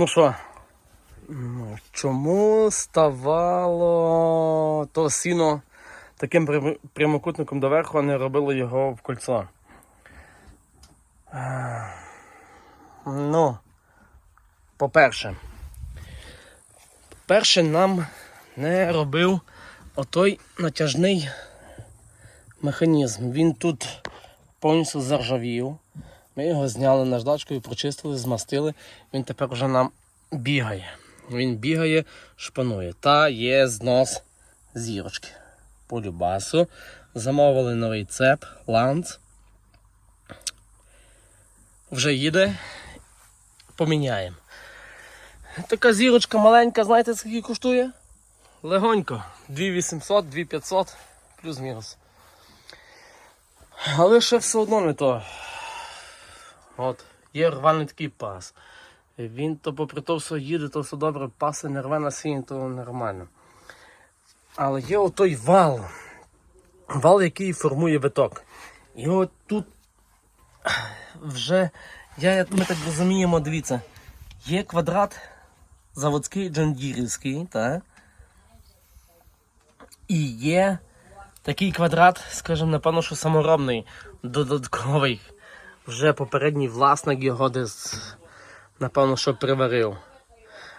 Ну що, чому ставало то сіно таким прямокутником доверху, а не робили його в кольцо? Е, Ну, по-перше, перше нам не робив отой натяжний механізм. Він тут повністю заржавів. Ми його зняли наждачкою, прочистили, змастили. Він тепер вже нам бігає. Він бігає, шпанує. Та є знос зірочки. По любасу. Замовили новий цеп, ланц. Вже їде. Поміняємо. Така зірочка маленька, знаєте, скільки коштує? Легонько. 2800, 2500, плюс-мінус. Але ще все одно не то. От, є рваний такий пас. Він то попри то все їде, то все добре, паси не рве на сіні, то нормально. Але є отой вал. Вал, який формує виток. І от тут вже, я, ми так розуміємо, дивіться, є квадрат заводський джандірівський, так? І є такий квадрат, скажімо, напевно, що саморобний, додатковий. Вже попередній власник його десь, напевно, що приварив.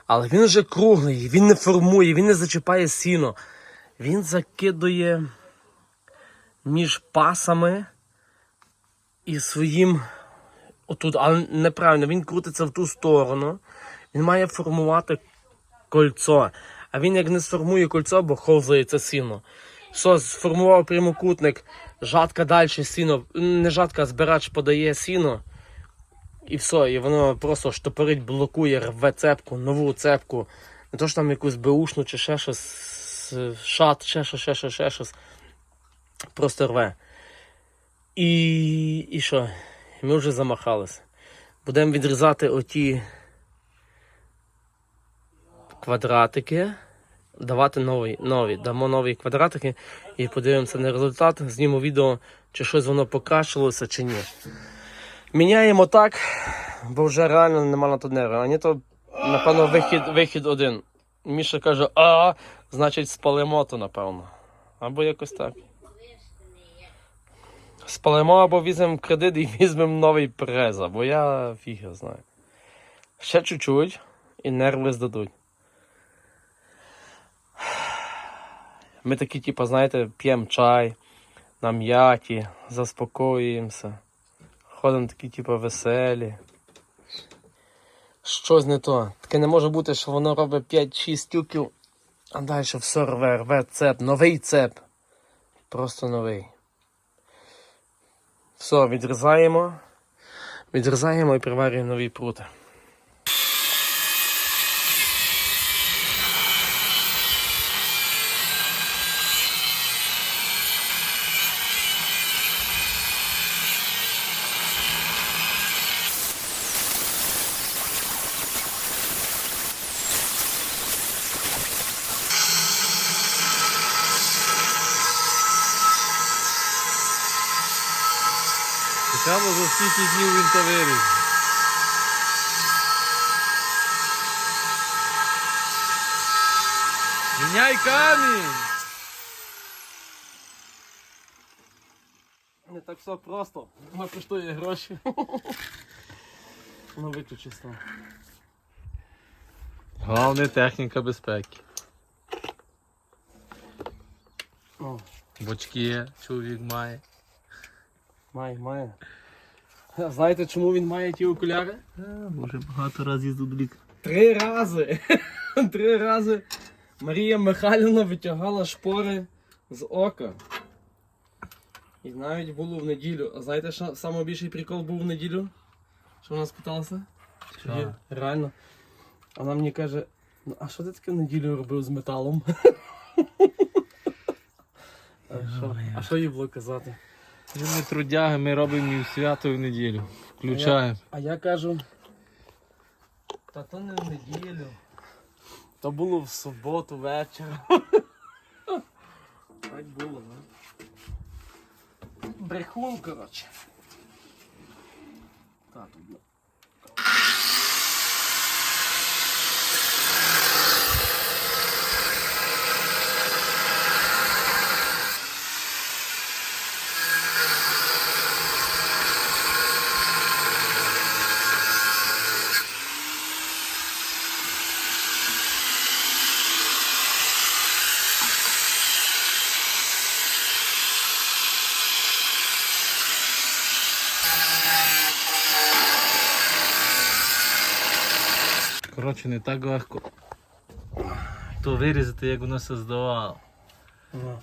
Але він вже круглий, він не формує, він не зачіпає сіно. Він закидує між пасами і своїм. Отут, але неправильно, він крутиться в ту сторону. Він має формувати кольцо. А він як не сформує кольцо, бо ховзається сіно. Все, сформував прямокутник, жатка далі сіно, не жатка, а збирач подає сіно. І все, і воно просто штопорить, блокує, рве цепку, нову цепку. Не то що там якусь беушну чи ще щось, шат, ще щось, ще щось, ще щось. Просто рве. І, і що? Ми вже замахалися. Будемо відрізати оті квадратики, давати нові, нові. Дамо нові квадратики і подивимося на результат. Зніму відео, чи щось воно покращилося, чи ні. Міняємо так, бо вже реально нема на то нерви. А ні, то, напевно, вихід, вихід один. Міша каже, а, значить, спалимо то, напевно. Або якось так. Спалимо або візьмемо кредит і візьмемо новий през, бо я фіг знаю. Ще чуть-чуть і нерви здадуть. Ми такі, типу, знаєте, п'ємо чай на м'яті, заспокоюємося. Ходимо такі, типу, веселі. Щось не то. Таке не може бути, що воно робить 5-6 тюків, а далі все рве, рве цеп, новий цеп. Просто новий. Все, відрізаємо. Відрізаємо і приварюємо нові прути. Цікаво, за скільки днів він то виріс. Міняй камінь! Не так все просто. Воно коштує гроші. Воно виключи став. Головне техніка безпеки. О, Бочки чоловік має. має, має. А Знаєте, чому він має ті окуляри? Дуже багато разів зублік. Три рази. Три рази Марія Михайлівна витягала шпори з ока. І навіть було в неділю. А знаєте, що найбільший прикол був в неділю? Що вона спиталася? Що? Реально. Вона мені каже, ну а що ти таке в неділю робив з металом? а що їй було казати? Ми трудяги, ми робимо і в свято і в неділю. Включаємо. А я кажу. Та то не в неділю. То було в суботу ввечері. Так було, не? Брехун, коротше. Так, тут. Коротше, не так легко. То вирізати, як воно все здавало. Ну.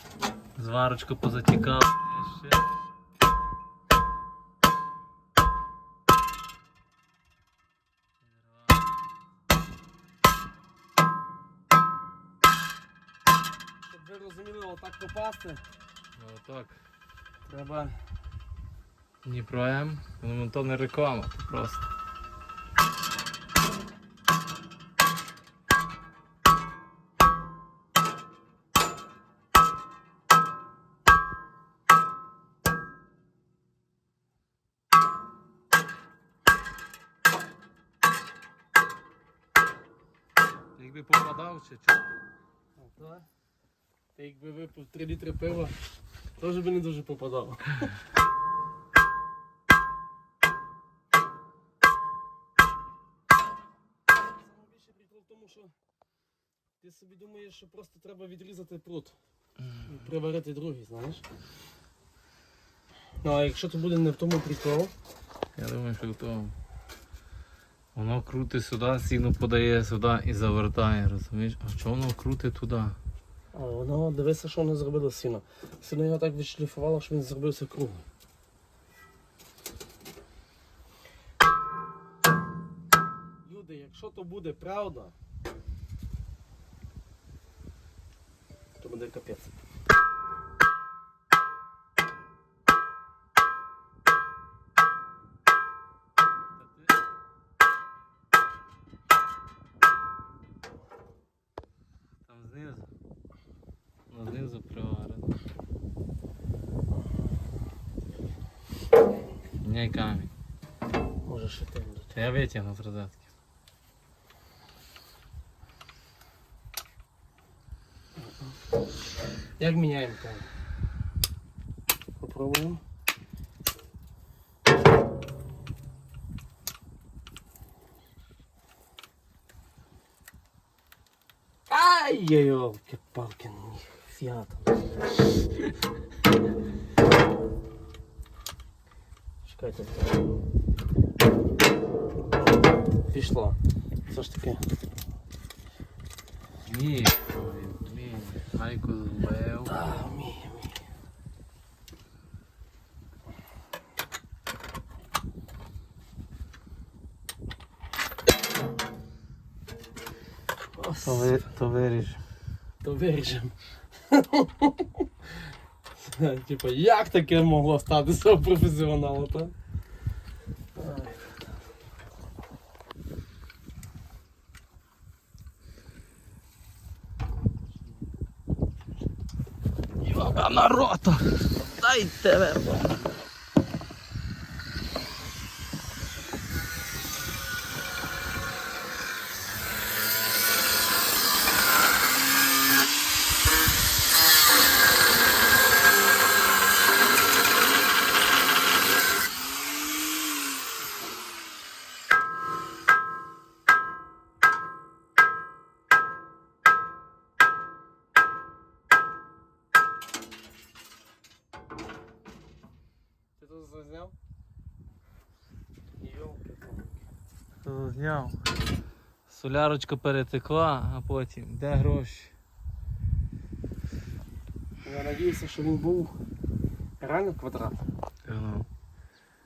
Зварочка позатікала. ще. Щоб ви розуміли, отак попасти, Ну, Отак. треба. Дніпро М. То не реклама, то просто. Що? Так. Ти якби випив 3 літри пива, теж би не дуже попадав. Найбільший прикол в тому, що ти собі думаєш, що просто треба відрізати прут і приварити другий, знаєш. Ну а якщо то буде не в тому прикол, Я думаю, що то воно крутить сюди, сіно подає сюди і завертає, розумієш? А що воно крутить туди? а воно дивися, що воно зробило сіно. Сіно його так відшліфувало, що він зробився круглий. Люди, якщо то буде правда, то буде капець. Там знизу. Ну, знизу приварено. Міняй камінь. Може ще. Та я витягну з розетки. Як міняємо там? Попробуємо. Ай, йолки палки фіат. Чекайте. Пішло. Все ж таки. Ні, ні, гайку збив. А, вміє, вміє. То, ви, то виріж. То виріжемо. Типа, як таке могло статися у професіонала, так? Йоба рота! Дай тебе! Тут зазняв? Йолки. Зняв. Солярочка перетекла, а потім де гроші? Я надіюся, що він був реально квадрат, Ну,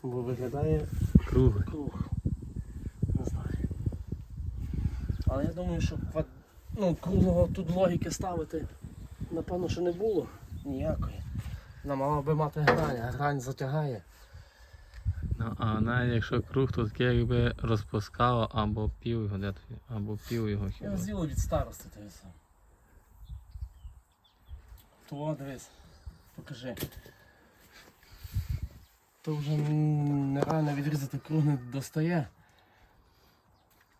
бо виглядає круглий. круг. Не знаю. Але я думаю, що квад... ну, круглого тут логіки ставити, напевно, що не було ніякої. Вона мала би мати грань, а грань затягає. Ну, а навіть якщо круг, то таке якби розпускало або пів його, де тоді? Або пів його Я хіба. від старости ти все. То дивись, покажи. То вже нереально відрізати круг не достає.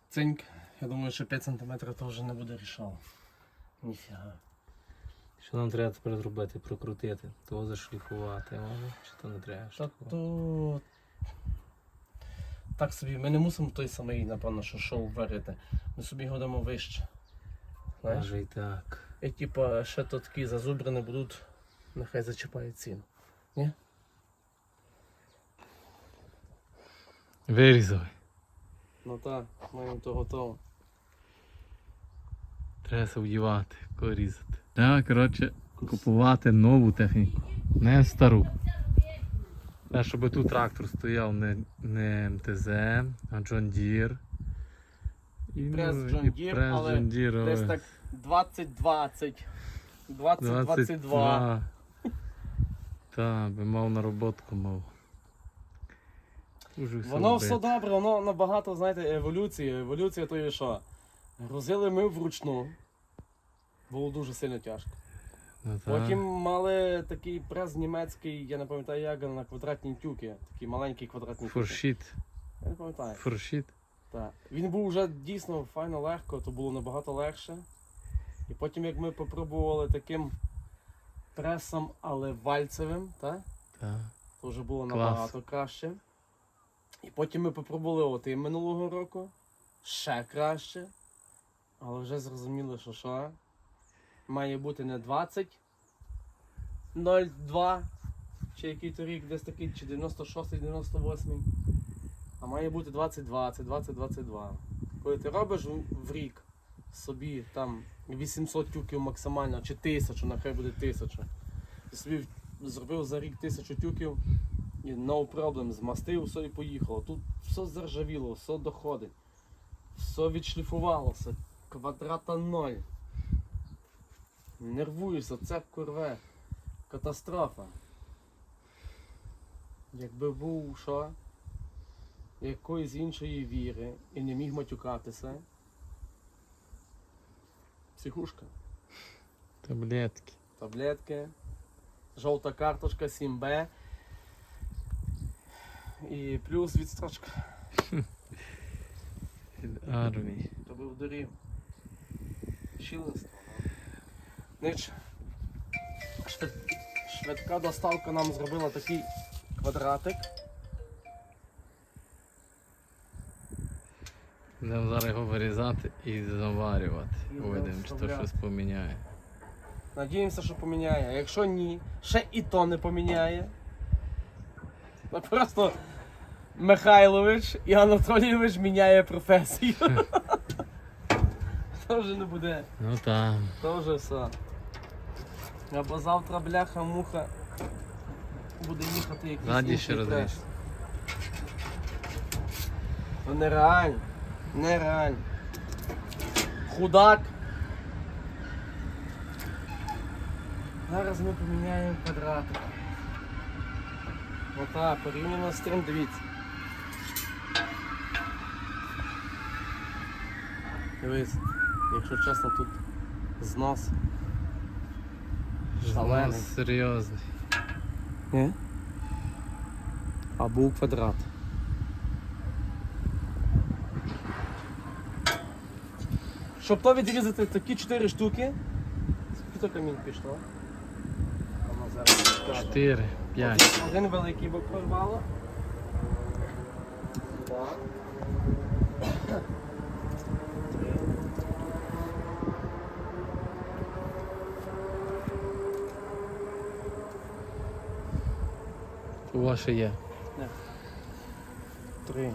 Цинк, я думаю, що 5 см то вже не буде рішало. Ніфіга. Що нам треба тепер зробити? Прокрутити, того зашліфувати, може? Чи то не треба? Та то. Так собі, ми не мусимо той самий, напевно, що шоу варити. Ми собі його дамо вище. Знаєш? Може і так. І типа ще то такі зазубрини будуть, нехай зачіпають ціну. Ні? Вирізали. Ну так, маємо то готово. Треба вдівати, кого різати. Треба, коротше, купувати нову техніку, не стару. Треба, щоб тут трактор стояв не, не МТЗ, а John Deere. І, Прес ну, John Deere, прес але John Deere, Десь так 20-20. 20-22. Так, би мав нароботку мав. Уже все Воно все добре, воно набагато, знаєте, еволюція. Еволюція то є що? Грузили ми вручну. Було дуже сильно тяжко. Ну, та. Потім мали такий прес німецький, я не пам'ятаю як, на квадратні тюки. Такі маленькі квадратні тюки. Фуршіт. Я не пам'ятаю. Фуршіт. Так. Він був вже дійсно файно легко, то було набагато легше. І потім, як ми попробували таким пресом, але вальцевим, так? Так. то вже було Клас. набагато краще. І потім ми попробували отим минулого року. Ще краще. Але вже зрозуміли, що що має бути не 20 02, чи який то рік десь такий, чи 96 98 а має бути 2020, 2022. Коли ти робиш в- рік собі там 800 тюків максимально, чи 1000, нехай буде 1000. Ти собі зробив за рік 1000 тюків і no problem, змастив, все і поїхало. Тут все заржавіло, все доходить, все відшліфувалося, квадрата ноль. Нервуєшся, це курве. Катастрофа. Якби був що? Якоїсь іншої віри і не міг матюкатися. Психушка. Таблетки. таблетки, жовта карточка 7Б і плюс відстрочка. Від армії. Тобі вдурів. Щіленство. Нич. Швидка доставка нам зробила такий квадратик. Будемо зараз його вирізати і заварювати. І Видимо, чи то щось поміняє. Надіємося, що поміняє. А якщо ні, ще і то не поміняє. То просто Михайлович і Анатолійович міняє професію. Вже не буде. Ну так. То все. Або завтра бляха муха буде їхати якийсь інший ще розріж. Ну нереально. Нереально. Худак. Зараз ми поміняємо квадратик. Отак, порівняно з тим, дивіться. Дивись, якщо чесно, тут знос. Шалений. Ну, серйозний. Ні? А був квадрат. Щоб то відрізати такі 4 штуки. Скільки то камінь пішло? Воно зараз скаже. Чотири, п'ять. Один великий бок порвало. Ще є. Три.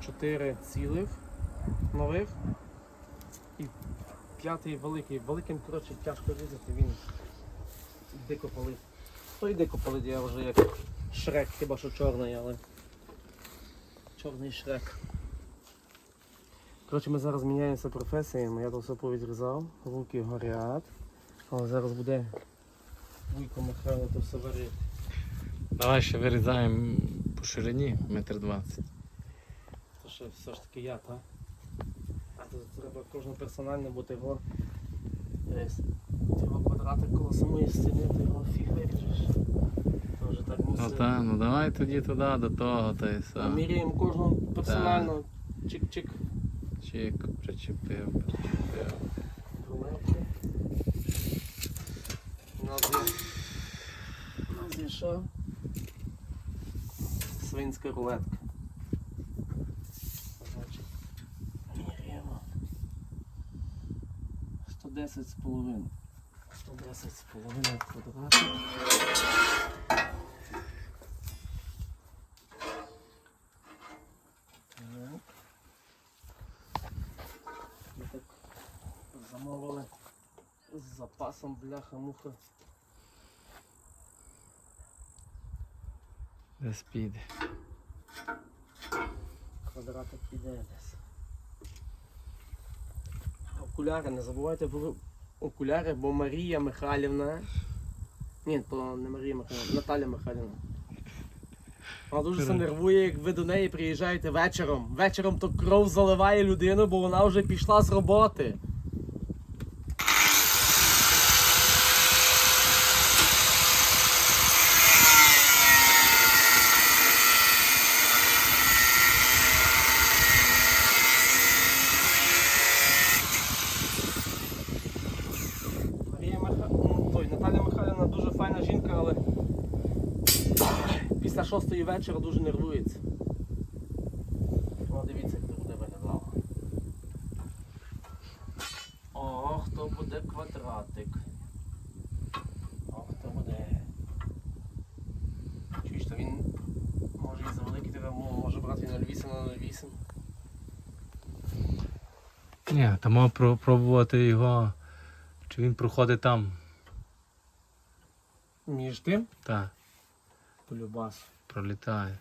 Чотири цілих нових. І п'ятий великий. Великим, коротше, тяжко різати, він дико палить. Той дико палить, я вже як шрек, хіба що чорний, але чорний шрек. Коротше, ми зараз міняємося професіями, я то все повідрізав, руки горять. Але зараз буде Вуйко Михайло то все варити. Давай ще вирізаємо по ширині метр двадцять. Це ще все ж таки я, так? А тут треба кожен персонально, бо ти його десь його квадратик коло самої стіни, ти його фіг виріжеш. Вже так Ну так, ну давай тоді туди, до того, та й все. Міряємо кожного персонально. Чик-чик. Чик, причепив, причепив. Рулетки. Нас є. У нас є що? Свинська рулетка. Міряємо. 110 з половиною. 110 з половиною квадратів. Так. З бляха-муха. Десь піде. Квадратик піде десь. Окуляри, не забувайте про окуляри, бо Марія Михайлівна. Ні, то не Марія Михайлівна, Наталя Михайлівна. Вона дуже се нервує, як ви до неї приїжджаєте вечором. Вечором то кров заливає людину, бо вона вже пішла з роботи. Марія Миха... ну, той, Наталя Михайлівна дуже файна жінка, але після шостої дуже нервується. О, дивіться, як це буде виглядало. О, хто буде квадратик. О, хто буде. Чуєш, то він може і за великий тебе може брати на 08 на 08. Ні, та мав пробувати його. Чи він проходить там? Між тим Так, полюбас. Пролітає.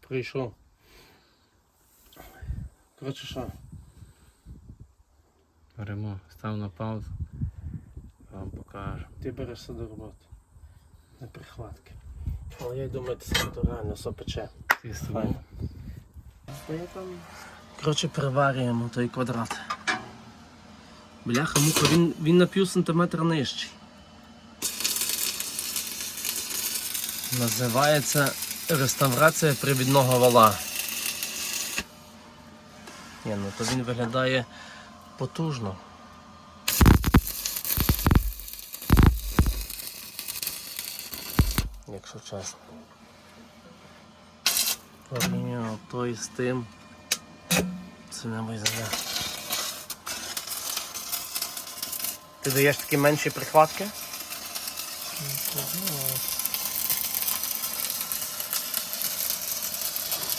Прийшов. Коротше що? Беремо, став на паузу. Вам покажу. Ти берешся до роботи. На прихватки. Але я думаю, ти сам то реально все пече. Ти Файно. Коротше, переварюємо той квадрат. Бляха муха, він, він на пів сантиметра нижчий. Називається реставрація привідного вала. Ні, ну то він виглядає потужно. Якщо чесно. Порівняно той з тим. Це не визначає. Ти даєш такі менші прихватки?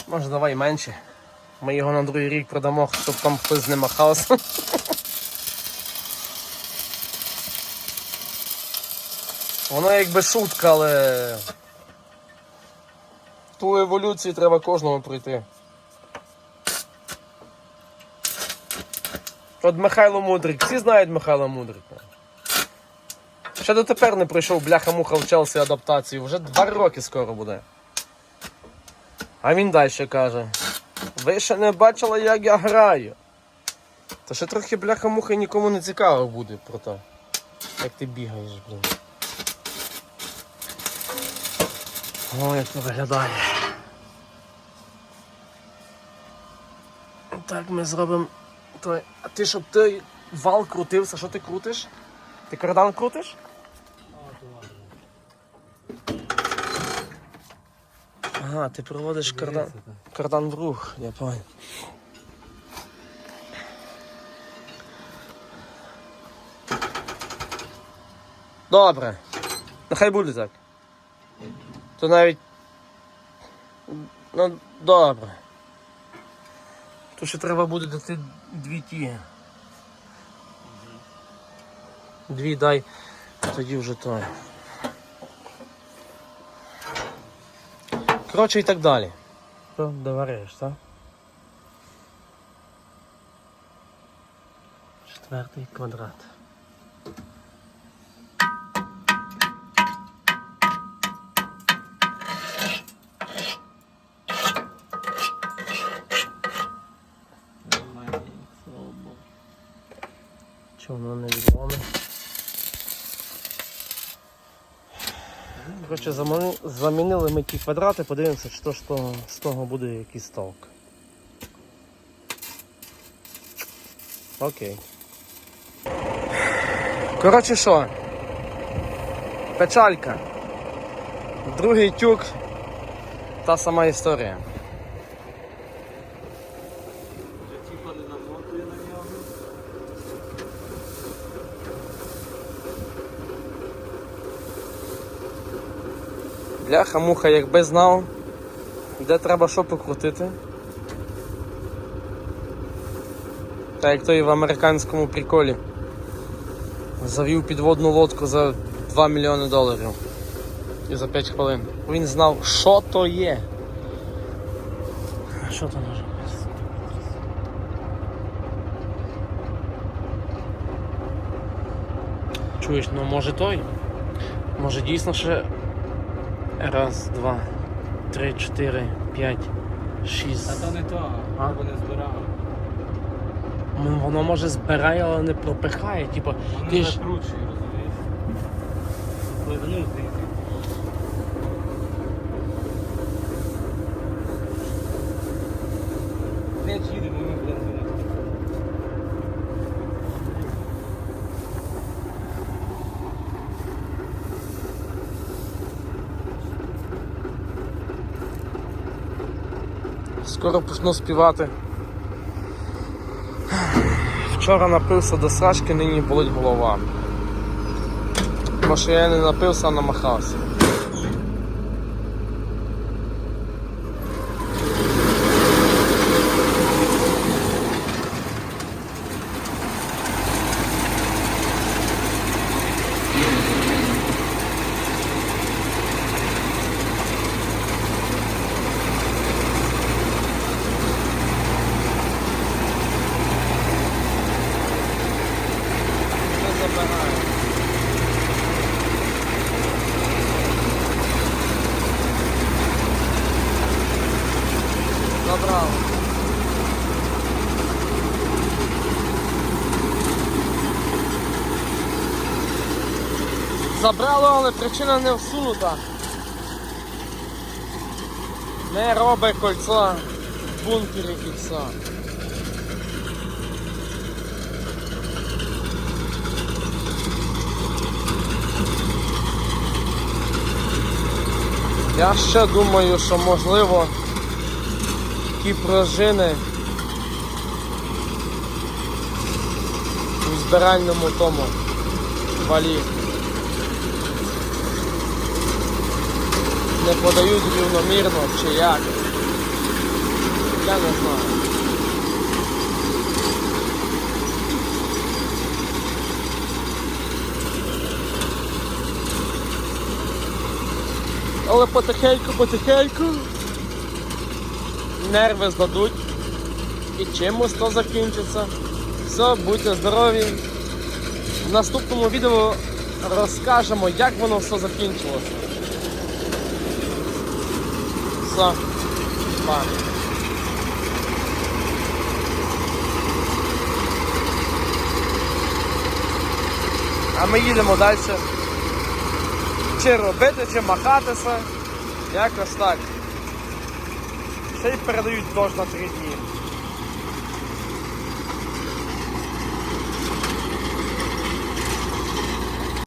Може давай менше. Ми його на другий рік продамо, щоб там хтось не махався. Воно якби шутка, але ту еволюцію треба кожному пройти. От Михайло Мудрик, всі знають Михайла Мудрика. Ще дотепер не пройшов бляха-муха в Челсі адаптацію, вже два роки скоро буде. А він далі каже: ви ще не бачили, як я граю. Та ще трохи бляха-муха нікому не цікаво буде про те, як ти бігаєш, блін. О, як це виглядає. Так ми зробимо той. А ти щоб той вал крутився, що ти крутиш? Ти кардан крутиш? Ага, ти проводиш кардан, кардан в рух, я понял. Добре. Нехай буде так. То навіть. Ну, добре. То ще треба буде дати дві ті. Дві дай, тоді вже той. Коротше і так далі. Що, довариш, так? Четвертий квадрат. Чого воно не відомо? Коротше, замани- ми ті квадрати, подивимося, що ж з того буде якийсь толк. Окей. Коротше що? Печалька. Другий тюк. Та сама історія. Бляха, муха, якби знав, Де треба що покрутити? Так як то і в американському приколі. Завів підводну лодку за 2 мільйони доларів. І за 5 хвилин. Він знав, що то є. Що то може? Чуєш, ну може той? Може дійсно ще раз, два, три, чотири, п'ять, шість. не то, А? бо не збирав. Ну, Воно може збирає, але не пропихає. Типу, ти ж закручує, розумієш? Звідти. Не їдемо, ми будемо дзвонити. Скоро почну співати. Вчора напився до срачки, нині болить голова. Тому що я не напився, а намахався. Забрало, але причина не всунута. Не робить кольцо в бункері все. Я ще думаю, що можливо ті пружини у збиральному тому валі не подають рівномірно чи як. Я не знаю. Але потихеньку, потихеньку нерви здадуть і чимось то закінчиться. Все, будьте здорові. В наступному відео розкажемо, як воно все закінчилося. Все. Па. А ми їдемо далі. Чи робити, чи махатися. Якось так. Ще й передають дощ на три дні.